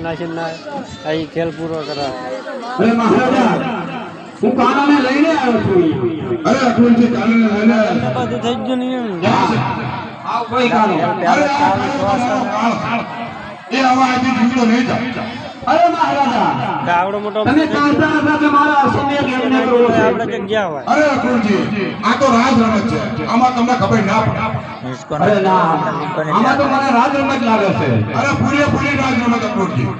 નાસીને અહીં ખેલ પૂરો કરાવે અરે મહારાજા હું કાનાને લઈને આવ્યો છું અરે અતુલજી કાનને લઈને આવ્યા. બધું થઈ ગયું ને એમ ક્યાં છે? આવ કોઈ કાનો અરે આ કાળો કાળો. એ આવા અહીંથી જીવતો નહીં જાય. અરે મહારાજા ગાવડો મોટો તમે કાંતા હતા કે મારા સમય કેમને કરવો છે આપણે જગ્યા હોય. અરે અતુલજી આ તો રાજ રમત છે. આમાં તમને ખબર ના પડે. અરે ના આમાં તો મને રાજ રમત લાગે છે. અરે પૂરેપૂરી રાજ રમત અતુલજી.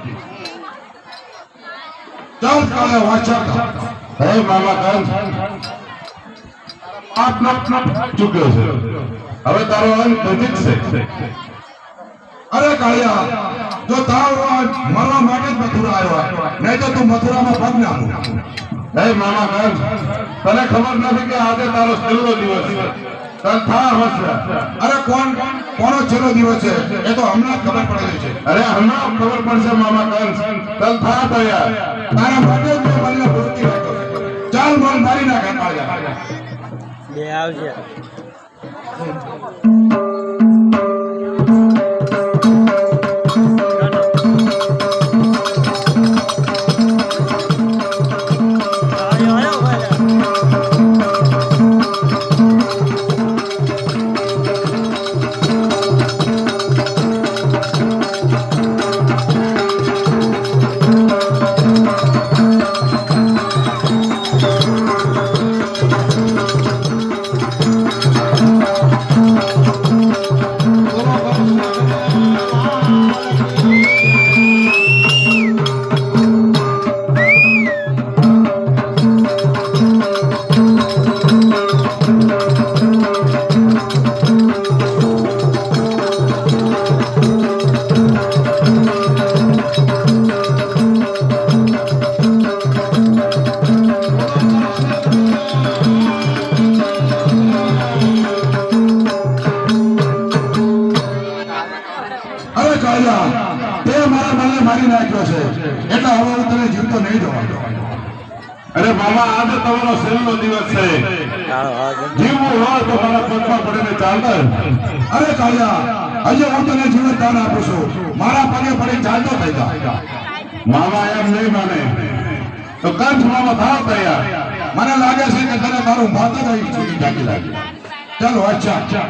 ચાલ કાલે વાંચા હે મામા કાન આપ નપ નપ ચૂક્યો છે. હવે તારો અંત નજીક છે. અરે કાળિયા જો તારો મરવા માટે જ મથુરા આવ્યો. નહીં તો તું મથુરામાં પગ ના મૂક. મામા કાન તને ખબર નથી કે આજે તારો છેલ્લો દિવસ છે. તને થા હશે અરે કોણ, કોનો છેલ્લો દિવસ છે? એ તો હમણાં ખબર પડેલી છે. અરે હમણાં ખબર પડશે મામા કંસ તને થા તૈયાર તારા ભાગે મને ભૂલતી ચાલ મન મારી નાખે બે આવશે અરે કાયદા તે મારા મનને મારી નાખ્યો છે. એટલે હવે હું તને જીવતો નહીં જોવા અરે મામા આજે તમારો છેલ્લો દિવસ છે. જીવવું હોય તો મારા પગમાં પડીને ચાલતા અરે કાયદા આજે હું તને જીવન દાન આપું છું. મારા પગે પડી ચાલતો થઈ જા. મામા એમ નહીં માને. તો કંઠ મામા થાવ તૈયાર. મને લાગે છે કે તને મારું માતા જ સુધી જાગી લાગી ચાલો અચ્છા.